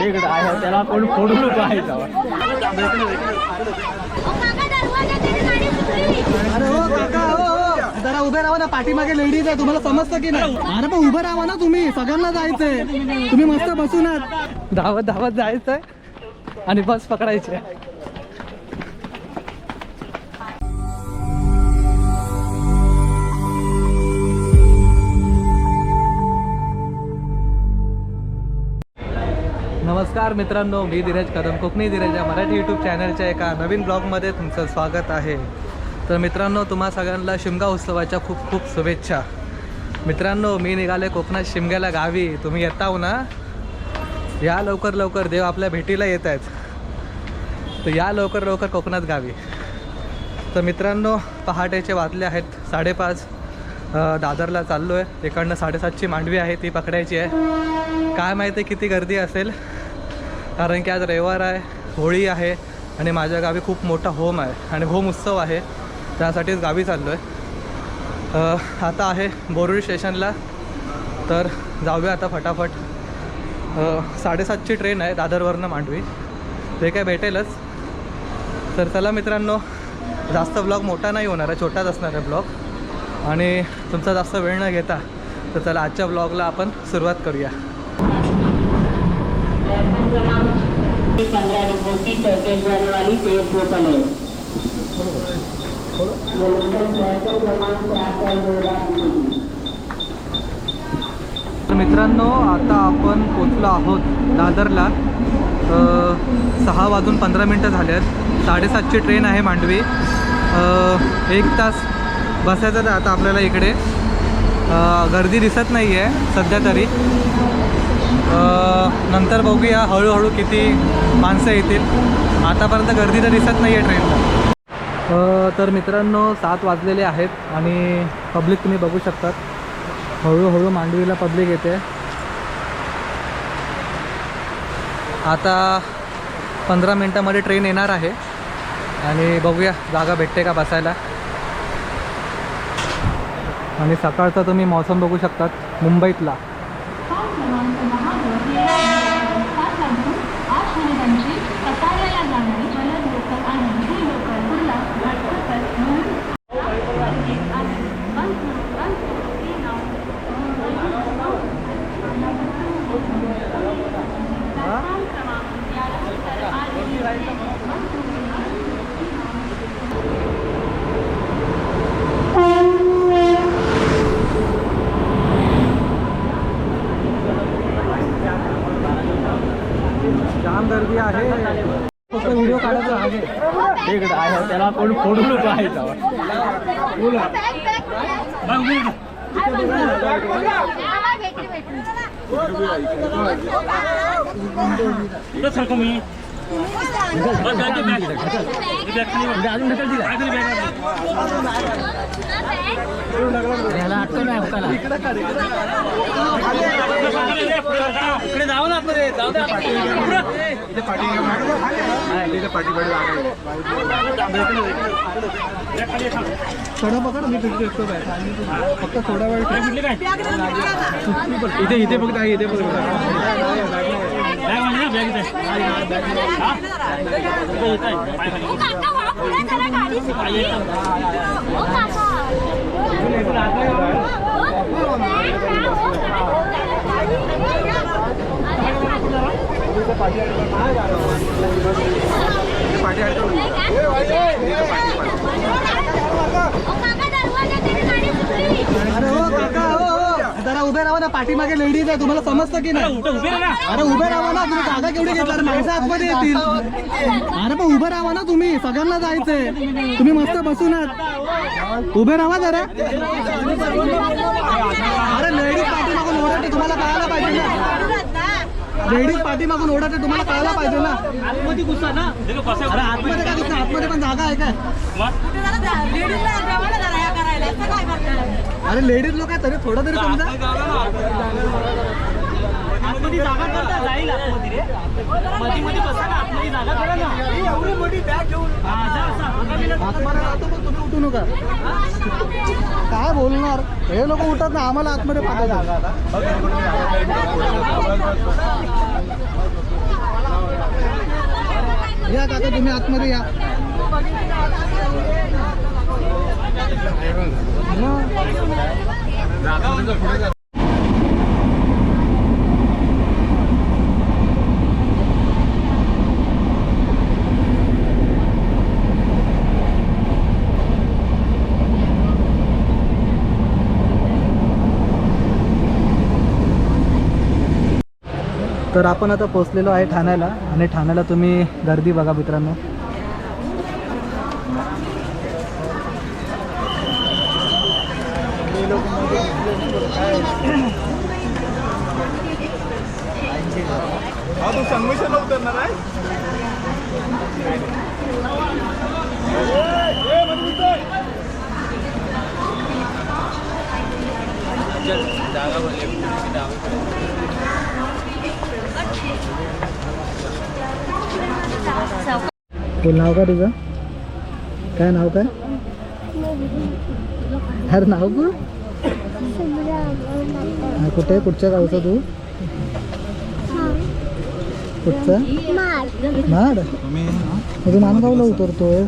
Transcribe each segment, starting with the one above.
आहे त्याला कोण फोडू नको आहे अरे हो काका हो हो. जरा उभे राहा ना पाठीमागे लेडीज आहे तुम्हाला समजतं की नाही? अरे पण उभे राहा ना तुम्ही सगळ्यांना जायचंय. तुम्ही मस्त बसून आहात. धावत धावत जायचंय आणि बस पकडायची नमस्कार मित्रांनो मी धीरज कदम कोकणी धीरज या मराठी यूट्यूब चॅनलच्या एका नवीन ब्लॉगमध्ये तुमचं स्वागत आहे. तर मित्रांनो तुम्हा सगळ्यांना शिमगा उत्सवाच्या खूप खूप शुभेच्छा. मित्रांनो मी निघाले कोकणात शिमग्याला गावी. तुम्ही येताव ना? या लवकर लवकर देव आपल्या भेटीला येत आहेत. तर या लवकर लवकर कोकणात गावी. तर मित्रांनो पहाटेचे वाजले आहेत साडेपाच. दादरला चाललो आहे इकडनं साडेसातची मांडवी आहे ती पकडायची आहे. काय माहिती किती गर्दी असेल? कारण की आज रविवार आहे होळी आहे आणि माझ्या गावी खूप मोठा होम आहे आणि होम उत्सव आहे. त्यासाठीच गावी चाललो आहे आता आहे बोरुडी स्टेशनला तर जाऊया आता फटाफट. साडेसातची ट्रेन आहे दादरवरनं मांडवी. ते काय भेटेलच. तर चला मित्रांनो जास्त ब्लॉग मोठा नाही होणार आहे छोटाच असणार आहे ब्लॉग. आणि तुमचा जास्त वेळ न घेता तर चला आजच्या ब्लॉगला आपण सुरुवात करूया. पंद्रह पैकेज वाली बोतल है तर मित्रांनो आता आपण पोचलो आहोत दादरला. सहा वाजून पंधरा मिनटं झाले आहेत. साडेसातची ट्रेन आहे मांडवी. एक तास बसायचं आता आपल्याला इकडे. गर्दी दिसत नाही आहे सध्या तरी. नंतर बघूया हळूहळू किती माणसं येतील. आतापर्यंत गर्दी तर दिसत नाही आहे ट्रेनला तर मित्रांनो सात वाजलेले आहेत आणि पब्लिक तुम्ही बघू शकतात. हळूहळू मांडवीला पब्लिक येते. आता पंधरा मिनटामध्ये ट्रेन येणार आहे. आणि बघूया जागा भेटते का बसायला. आणि सकाळचा तुम्ही मौसम बघू शकतात मुंबईतला. കാണുന്നത് इकडे आहे त्याला कोण फोडू नको आहे तेव्हा. बोला अजून ढकल दिला याला अटकव नाही अवकाला इकडे जाऊ ना आपण जाऊ दे. थोडा बघा ना मी तुझी एकटो आहे फक्त थोडा वेळ इथे इथे फक्त आहे इथे अरे हो काका हो हो. जरा उभे राहा ना पाठीमागे लेडीज आहे तुम्हाला समजतं की नाही? अरे उभे राहा ना तुम्ही जागा केवढी घेतला अरे माणसं आतमध्ये येतील. अरे पण उभे राहा ना तुम्ही सगळ्यांना जायचंय. तुम्ही मस्त बसून आहात. उभे राहा जरा. अरे लेडीज पाठीमागून ओढते तुम्हाला कळायला पाहिजे ना. लेडीज पाठीमागून ओढते तुम्हाला कळायला पाहिजे ना. आतमध्ये घुसा ना. अरे आतमध्ये काय घुसा आतमध्ये पण जागा आहे काय? अरे लेडीज लोक आहे तरी थोडं तरी समजा. आतमध्ये जागा करता जाईल आतमध्ये रे. मध्ये मध्ये बसा ना आतमध्ये जागा करा ना एवढी मोठी बॅग घेऊन. आतमध्ये राहतो पण तुम्ही उठू नका. काय बोलणार? हे लोक उठत ना आम्हाला आतमध्ये पाठवतात या काका तुम्ही आतमध्ये या. तर आपण आता पोचलेलो आहे ठाण्याला आणि ठाण्याला तुम्ही गर्दी बघा मित्रांनो. बोल नाव काय तुझं काय नाव काय अरे नाव का? हा, कुठे? कुठच्या गावचं तू? कुठचं? माड. म्हणजे मानगावला उतरतोय.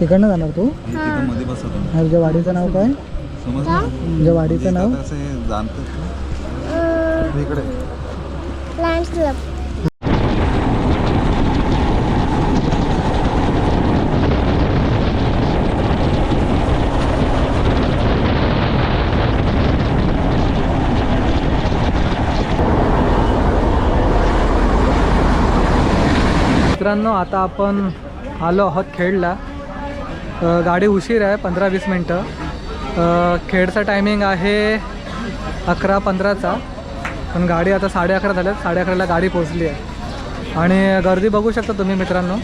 तिकडनं जाणार तू? हा, तुझ्या वाडीचं नाव काय? तुझ्या वाडीचं नाव? इकडे. मित्रांनो आता आपण आलो आहोत खेडला. गाडी उशीर आहे पंधरा वीस मिनटं. खेडचा टायमिंग आहे अकरा पंधराचा. पण गाडी आता साडे अकरा झाल्यात साडे अकराला गाडी पोचली आहे. आणि गर्दी बघू शकता तुम्ही मित्रांनो.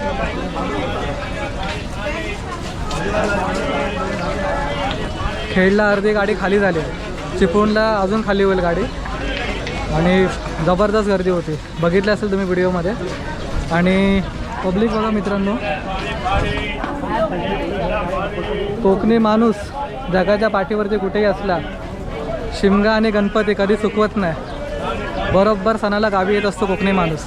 खेडला अर्धी गाडी खाली झाली. आहे चिपळूणला अजून खाली होईल गाडी. आणि जबरदस्त गर्दी होती. बघितली असेल तुम्ही व्हिडिओमध्ये आणि पब्लिक बघा मित्रांनो. कोकणी माणूस जगाच्या पाठीवरती कुठेही असला शिमगा आणि गणपती कधी चुकवत नाही. बरोबर सणाला गावी येत असतो कोकणी माणूस.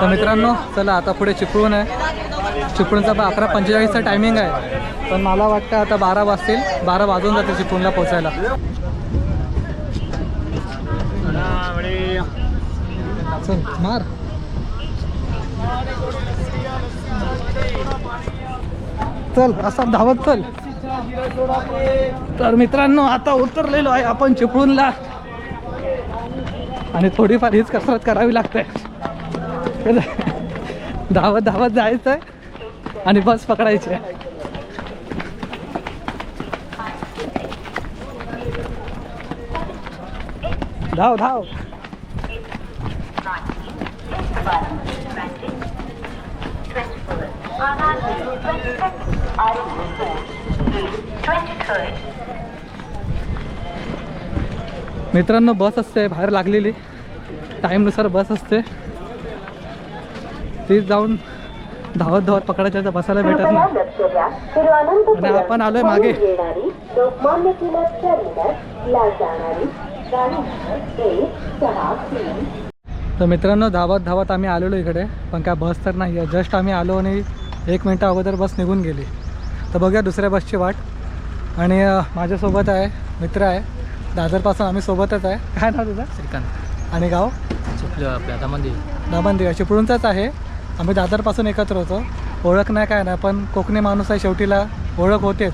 तर मित्रांनो चला आता पुढे चिपळूण आहे. चिपळूणचा बा अकरा पंचेचाळीसचा टायमिंग आहे. पण मला वाटतं आता बारा वाजतील बारा वाजून जातील चिपळूणला पोचायला चल मार. चल असा धावत चल. तर मित्रांनो आता उतरलेलो आहे आपण चिपळूणला. आणि थोडीफार हीच कसरत करावी लागते. धावत धावत जायचं आहे आणि बस पकडायची. आहे धाव. धाव मित्रांनो बस असते बाहेर लागलेली. टाईमनुसार बस असते. ती जाऊन धावत धावत पकडायच्या तर बसायला भेटत नाही. आणि आपण आलोय मागे. तर मित्रांनो धावत धावत आम्ही आलेलो इकडे पण काय बस तर नाही आहे जस्ट आम्ही आलो आणि एक मिनटं अगोदर बस निघून गेली. तर बघूया दुसऱ्या बसची वाट. आणि माझ्यासोबत आहे मित्र आहे. दादरपासून आम्ही सोबतच आहे. काय नाव तुझं? श्रीकांत. आणि गाव? चुकलं आपल्या हातामध्ये दाबंदी चिपळूणचाच आहे. आम्ही दादरपासून एकत्र होतो. ओळख नाही काय नाही पण कोकणी माणूस आहे शेवटीला. ओळख होतेच.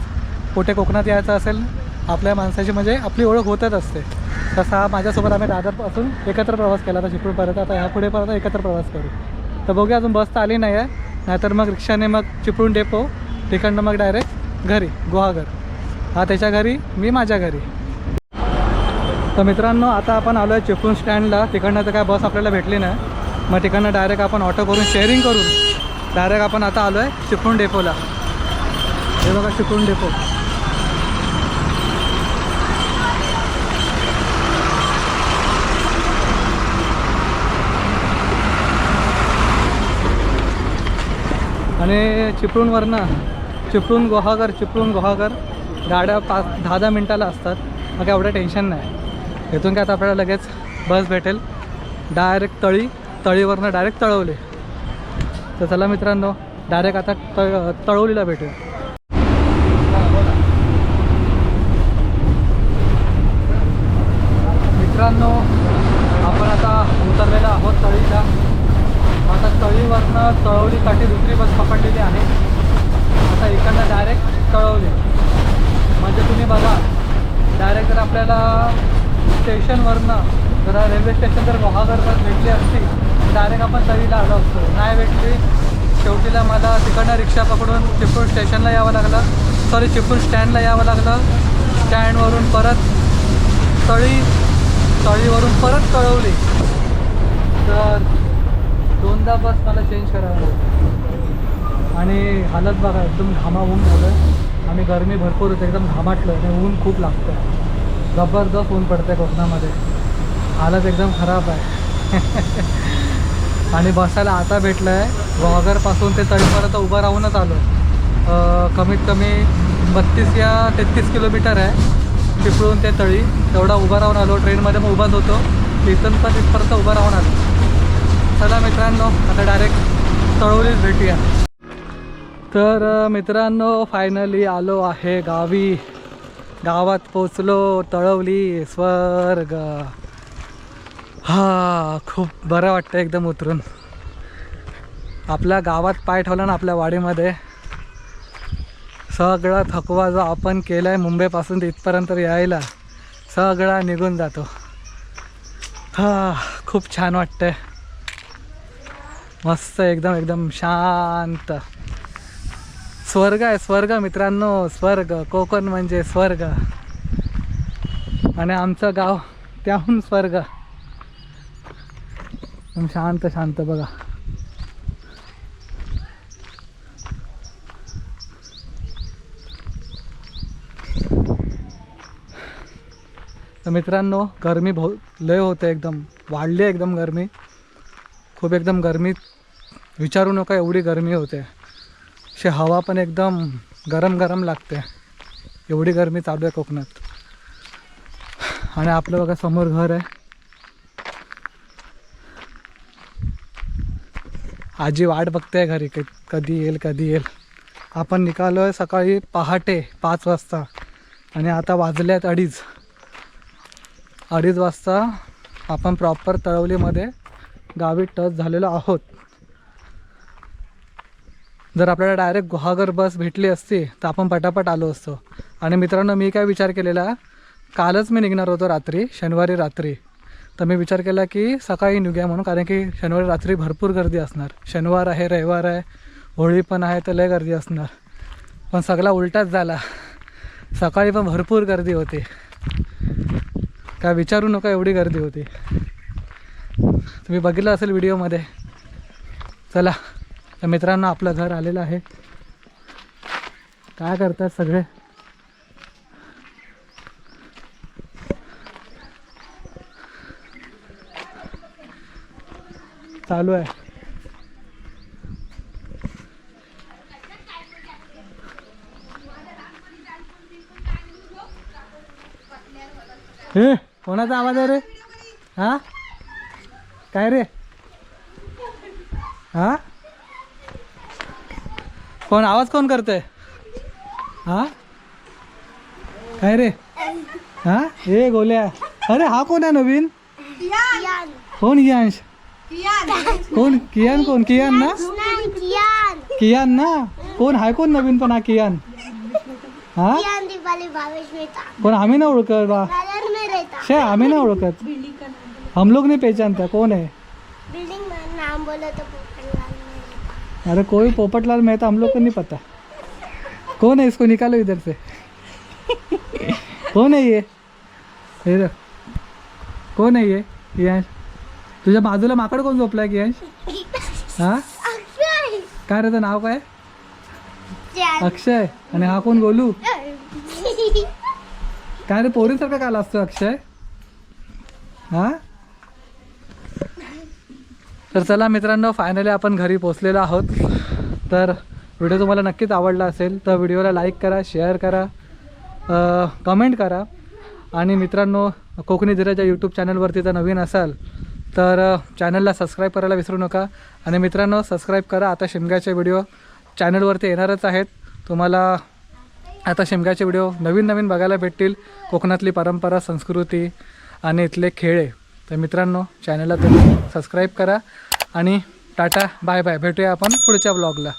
कुठे कोकणात यायचं असेल आपल्या माणसाची म्हणजे आपली ओळख होतच असते. तसा माझ्यासोबत आम्ही दादरपासून एकत्र प्रवास केला. आता चिपळूणपर्यंत आता ह्यापुढे परत एकत्र प्रवास करू. तर बघूया अजून बस तर आली नाही आहे नाहीतर मग रिक्षाने मग चिपळूण डेपो तिकडनं मग डायरेक्ट घरी गुहागर. हा त्याच्या घरी मी माझ्या घरी. तर मित्रांनो आता आपण आलो आहे चिपळूण स्टँडला. तिकडनं तर काय बस आपल्याला भेटली नाही. मग तिकडनं डायरेक्ट आपण ऑटो करून शेअरिंग करून डायरेक्ट आपण आता आलो आहे चिपळूण डेपोला हे बघा चिपळूण डेपो आणि चिपळूणवरनं चिपळूण गुहागर चिपळूण गुहागर. गाड्या पाच दहा दहा मिनटाला असतात. मग एवढं टेन्शन नाही. इथून काय आता आपल्याला लगेच बस भेटेल. डायरेक्ट तळी तळीवरनं डायरेक्ट तळवले. तर चला मित्रांनो डायरेक्ट आता तळ तळवलीला भेटेल मित्रांनो आपण आता उतरलेला आहोत तळीला. आता तळीवरनं तळवलीसाठी दुसरी बस पकडलेली आहे. आता इकडनं डायरेक्ट तळवली. म्हणजे तुम्ही बघा डायरेक्ट जर आपल्याला स्टेशनवरनं जरा रेल्वे स्टेशन जर गुहागर भेटली असती डायरेक्ट आपण तळीला आलो असतो. नाही भेटली शेवटीला मला तिकडनं रिक्षा पकडून चिपळूण स्टेशनला यावं लागलं. सॉरी चिपळूण स्टँडला यावं लागलं. स्टँडवरून परत तळी तळीवरून परत कळवली. तर दोनदा बस मला चेंज करावं लागेल. आणि हालत बघा एकदम घामाघूम झालं. आणि गरमी भरपूर होते एकदम घामाटलं आणि ऊन खूप लागतं जबरदस्त ऊन पडतं कोकणामध्ये. हालत एकदम खराब आहे. आणि बसायला आता भेटलं आहे वॉगरपासून ते तळीपर्यंत उभं राहूनच आलो कमीत कमी बत्तीस या तेहतीस किलोमीटर आहे. चिपळून ते तळी. तेवढा उभा राहून आलो. ट्रेनमध्ये मग उभाच होतो. तिथून पण तिथपर्यंत उभा राहून आलो. चला मित्रांनो आता डायरेक्ट तळवलीच भेटूया. तर मित्रांनो फायनली आलो आहे गावी. गावात पोचलो तळवली स्वर्ग. हा खूप बरं वाटतं एकदम उतरून. आपल्या गावात पाय ठेवला ना आपल्या वाडीमध्ये. सगळा थकवा जो आपण केला आहे मुंबईपासून तिथपर्यंत इथपर्यंत यायला सगळा निघून जातो. हा खूप छान वाटतंय. मस्त एकदम एकदम शांत. स्वर्ग आहे स्वर्ग मित्रांनो स्वर्ग कोकण म्हणजे स्वर्ग. आणि आमचं गाव त्याहून स्वर्ग. शांत शांत बघा. तर मित्रांनो गरमी भाऊ लय होते एकदम. वाढली आहे एकदम गरमी. खूप एकदम गरमी. विचारू नका एवढी गरमी होते. अशी हवा पण एकदम गरम गरम लागते. एवढी गरमी चालू आहे कोकणात. आणि आपलं बघा समोर घर आहे. आजी वाट बघते घरी क कधी येईल कधी येईल. आपण निघालो आहे सकाळी पहाटे पाच वाजता. आणि आता वाजले आहेत अडीच. अडीच वाजता आपण प्रॉपर तळवलीमध्ये गावी टच झालेलो आहोत. जर आपल्याला डायरेक्ट गुहागर बस भेटली असती तर आपण पटापट आलो असतो. आणि मित्रांनो मी काय विचार केलेला कालच मी निघणार होतो रात्री शनिवारी रात्री. तर मी विचार केला की सकाळी निघूया म्हणून कारण की शनिवारी रात्री भरपूर गर्दी असणार. शनिवार आहे रविवार आहे होळी पण आहे तर लय गर्दी असणार. पण सगळा उलटाच झाला. सकाळी पण भरपूर गर्दी होती. काय विचारू नका एवढी गर्दी होती. तुम्ही बघितलं असेल व्हिडिओमध्ये चला. तर मित्रांनो आपलं घर आलेलं आहे. काय करतात सगळे? चालू आहे. हे कोणाचा आवाज आहे रे? हा? काय रे? हा? कोण आवाज कोण करतोय? हा? काय रे? हा? हे गोल्या. अरे हा कोण आहे नवीन? कोण कियांश? कोण कियान कोण? कियान ना? कियान. ना? कोण हाय कोण नवीन पण हा कियान? हा? कोण आम्ही ना ओळखत बा? शे आम्ही ना ओळखत. हम लोग नहीं पहचानता कौन है बिल्डिंग में नाम बोलो तो पोखरलाल में अरे कोई पोपटलाल मेहता हम लोग को नहीं पता। कौन है इसको? निकालो इधर से। कौन है ये? हे. कौन आहे ये? कियांश तुझ्या बाजूला माकड कोण झोपलाय कियांश हा? काय रे नाव काय. अक्षय। आणि हा कोण गोलू। काय रे? पोरीसारखा काल असतो अक्षय। हा? तर चला मित्रांनो फायनली आपण घरी पोचलेलो आहोत. तर व्हिडिओ तुम्हाला नक्कीच आवडला असेल तर व्हिडिओला लाईक करा शेअर करा कमेंट करा. आणि मित्रांनो कोकणी धीराच्या यूट्यूब चॅनलवरती जर नवीन असाल तर चॅनलला सबस्क्राईब करायला विसरू नका. आणि मित्रांनो सबस्क्राईब करा. आता शिमग्याचे व्हिडिओ चॅनलवरती येणारच आहेत. तुम्हाला आता शिमग्याचे व्हिडिओ नवीन नवीन बघायला भेटतील. कोकणातली परंपरा संस्कृती आणि इथले खेळे. तर मित्रांनो चॅनलला तुम्ही सबस्क्राईब करा आणि टाटा बाय बाय भेटूया आपण पुढच्या ब्लॉगला